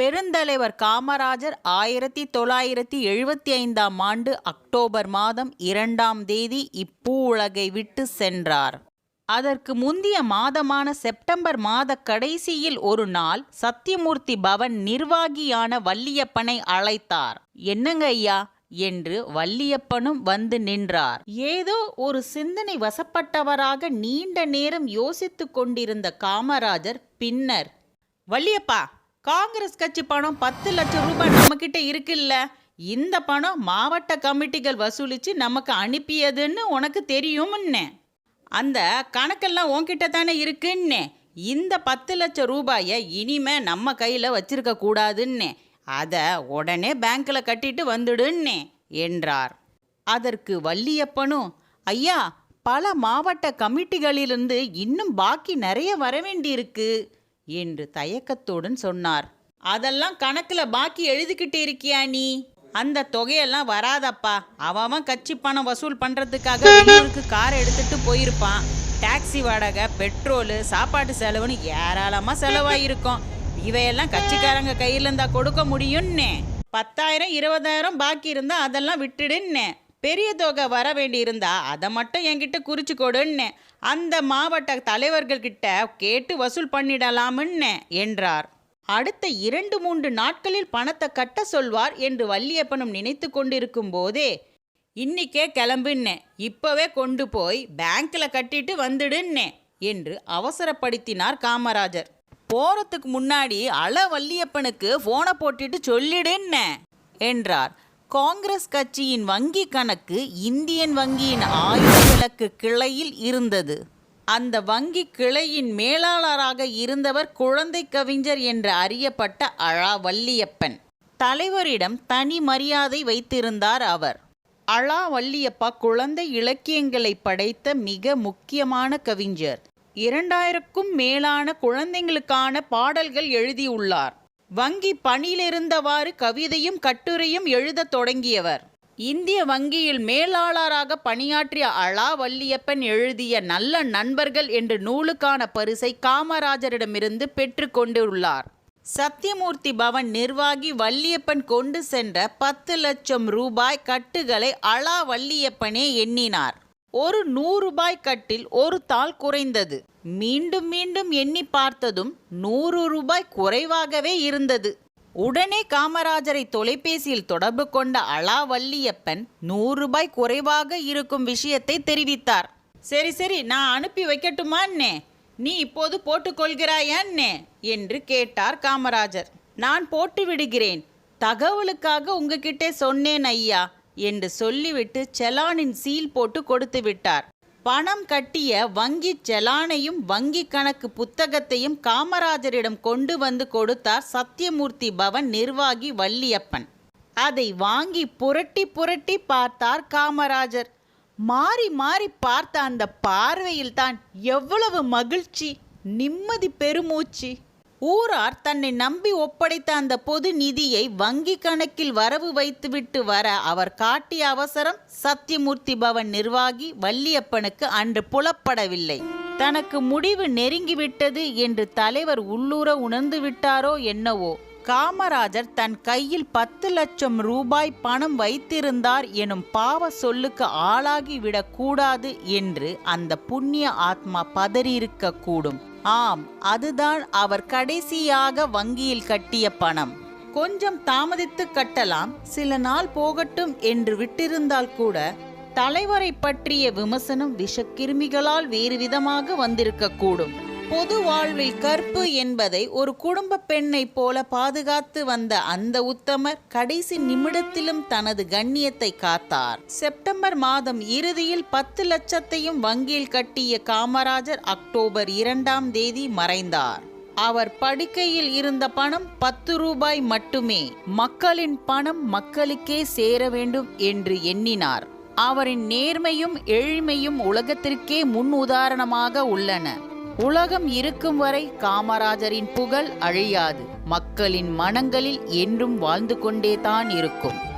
பெருந்தலைவர் காமராஜர் ஆயிரத்தி தொள்ளாயிரத்தி எழுபத்தி ஐந்தாம் ஆண்டு அக்டோபர் மாதம் இரண்டாம் தேதி இப்பூ உலகை விட்டு சென்றார். அதற்கு முந்திய மாதமான செப்டம்பர் மாத கடைசியில் ஒரு நாள் சத்தியமூர்த்தி பவன் நிர்வாகியான வள்ளியப்பனை அழைத்தார். என்னங்க ஐயா? என்று வள்ளியப்பனும் வந்து நின்றார். ஏதோ ஒரு சிந்தனை வசப்பட்டவராக நீண்ட நேரம் யோசித்துக் கொண்டிருந்த காமராஜர் பின்னர் வள்ளியப்பா காங்கிரஸ் கட்சி பணம் பத்து லட்சம் ரூபாய் நம்மக்கிட்ட இருக்குல்ல? இந்த பணம் மாவட்ட கமிட்டிகள் வசூலித்து நமக்கு அனுப்பியதுன்னு உனக்கு தெரியும்னே. அந்த கணக்கெல்லாம் உன்கிட்ட தானே இருக்குன்னே. இந்த பத்து லட்சம் ரூபாயை இனிமே நம்ம கையில் வச்சிருக்க கூடாதுன்னே. அதை உடனே பேங்க்கில் கட்டிட்டு வந்துடுன்னே என்றார். அதற்கு வள்ளியப்பனும் ஐயா பல மாவட்ட கமிட்டிகளிலிருந்து இன்னும் பாக்கி நிறைய வர வேண்டியிருக்கு. என்று தயக்கத்துடன் சொன்னார். அதெல்லாம் கணக்கில் பாக்கி எழுதிக்கிட்டு இருக்கியா நீ? அந்த தொகையெல்லாம் வராதப்பா. அவன் கட்சி பணம் வசூல் பண்ணுறதுக்காக வெளியூருக்கு கார் எடுத்துட்டு போயிருப்பான். டாக்ஸி வாடகை பெட்ரோலு சாப்பாட்டு செலவுன்னு ஏராளமாக செலவாயிருக்கும். இவையெல்லாம் கட்சிக்காரங்க கையில் இருந்தால் கொடுக்க முடியும்னே. பத்தாயிரம் இருபதாயிரம் பாக்கி இருந்தால் அதெல்லாம் விட்டுடுன்னே. பெரிய தொகை வர வேண்டியிருந்தா அதை மட்டும் என்கிட்ட குறிச்சு கொடுன்னு அந்த மாவட்ட தலைவர்கள்கிட்ட கேட்டு வசூல் பண்ணிடலாமுன்னே என்றார். அடுத்த இரண்டு மூன்று நாட்களில் பணத்தை கட்ட சொல்வார் என்று வள்ளியப்பனும் நினைத்து கொண்டிருக்கும் போதே இன்னிக்கே கிளம்புன்னே இப்போவே கொண்டு போய் பேங்க்கில் கட்டிட்டு வந்துடுன்னே என்று அவசரப்படுத்தினார் காமராஜர். போகிறதுக்கு முன்னாடி அள வள்ளியப்பனுக்கு ஃபோனை போட்டுட்டு சொல்லிடுன்னே என்றார். காங்கிரஸ் கட்சியின் வங்கி கணக்கு இந்தியன் வங்கியின் ஆயுதவிலக்கு கிளையில் இருந்தது. அந்த வங்கி கிளையின் மேலாளராக இருந்தவர் குழந்தை கவிஞர் என்று அறியப்பட்ட அழா வள்ளியப்பன் தலைவரிடம் தனி மரியாதை வைத்திருந்தார் அவர். அழா வள்ளியப்பா குழந்தை இலக்கியங்களை படைத்த மிக முக்கியமான கவிஞர். இரண்டாயிரக்கும் மேலான குழந்தைங்களுக்கான பாடல்கள் எழுதியுள்ளார். வங்கி பணியிலிருந்தவாறு கவிதையும் கட்டுரையும் எழுதத் தொடங்கியவர். இந்திய வங்கியில் மேலாளராக பணியாற்றிய அலா வள்ளியப்பன் எழுதிய நல்ல நண்பர்கள் என்ற நூலுக்கான பரிசை காமராஜரிடமிருந்து பெற்றுக்கொண்டுள்ளார் சத்தியமூர்த்தி பவன் நிர்வாகி வள்ளியப்பன் கொண்டு சென்ற பத்து லட்சம் ரூபாய் கட்டுகளை அலா வள்ளியப்பனே எண்ணினார். ஒரு நூறு ரூபாய் கட்டில் ஒரு தாள் குறைந்தது. மீண்டும் மீண்டும் எண்ணி பார்த்ததும் நூறு ரூபாய் குறைவாகவே இருந்தது. உடனே காமராஜரை தொலைபேசியில் தொடர்பு கொண்ட அலாவல்லியப்பன் நூறு ரூபாய் குறைவாக இருக்கும் விஷயத்தை தெரிவித்தார். சரி சரி நான் அனுப்பி வைக்கட்டுமான்னே நீ இப்போது போட்டுக்கொள்கிறாயான்னே என்று கேட்டார் காமராஜர். நான் போட்டு விடுகிறேன். தகவலுக்காக உங்ககிட்டே சொன்னேன் ஐயா. என்று சொல்லிவிட்டு செலானின் சீல் போட்டு கொடுத்து விட்டார். பணம் கட்டிய வங்கி செலானையும் வங்கி கணக்கு புத்தகத்தையும் காமராஜரிடம் கொண்டு வந்து கொடுத்தார் சத்தியமூர்த்தி பவன் நிர்வாகி வள்ளியப்பன். அதை வாங்கி புரட்டி புரட்டி பார்த்தார் காமராஜர். மாறி மாறி பார்த்த அந்த பார்வையில்தான் எவ்வளவு மகிழ்ச்சி நிம்மதி பெருமூச்சு. ஊரார் தன்னை நம்பி ஒப்படைத்த அந்த பொது நிதியை வங்கி கணக்கில் வரவு வைத்துவிட்டு வர அவர் காட்டிய அவசரம் சத்தியமூர்த்தி பவன் நிர்வாகி வள்ளியப்பனுக்கு அன்று புலப்படவில்லை. தனக்கு முடிவு நெருங்கிவிட்டது என்று தலைவர் உள்ளூர உணர்ந்து விட்டாரோ என்னவோ காமராஜர் தன் கையில் பத்து லட்சம் ரூபாய் பணம் வைத்திருந்தார் எனும் பாவ சொல்லுக்கு ஆளாகிவிடக் கூடாது என்று அந்த புண்ணிய ஆத்மா பதறியிருக்க கூடும். ஆம் அதுதான் அவர் கடைசியாக வங்கியில் கட்டிய பணம். கொஞ்சம் தாமதித்து கட்டலாம் சில நாள் போகட்டும் என்று விட்டிருந்தால் கூட தலைவரை பற்றிய விமர்சனம் விஷக்கிருமிகளால் வேறு விதமாக வந்திருக்கக்கூடும். பொது வாழ்வில் கற்பு என்பதை ஒரு குடும்ப பெண்ணை போல பாதுகாத்து வந்த அந்த உத்தமர் கடைசி நிமிடத்திலும் தனது கண்ணியத்தை காத்தார். செப்டம்பர் மாதம் இறுதியில் பத்து லட்சத்தையும் வங்கியில் கட்டிய காமராஜர் அக்டோபர் இரண்டாம் தேதி மறைந்தார். அவர் படுக்கையில் இருந்த பணம் பத்து ரூபாய் மட்டுமே மக்களின் பணம் மக்களுக்கே சேர வேண்டும் என்று எண்ணினார். அவரின் நேர்மையும் எளிமையும் உலகத்திற்கே முன் உதாரணமாக உள்ளன. உலகம் இருக்கும் வரை காமராஜரின் புகழ் அழியாது. மக்களின் மனங்களில் என்றும் வாழ்ந்து கொண்டே தான் இருக்கும்.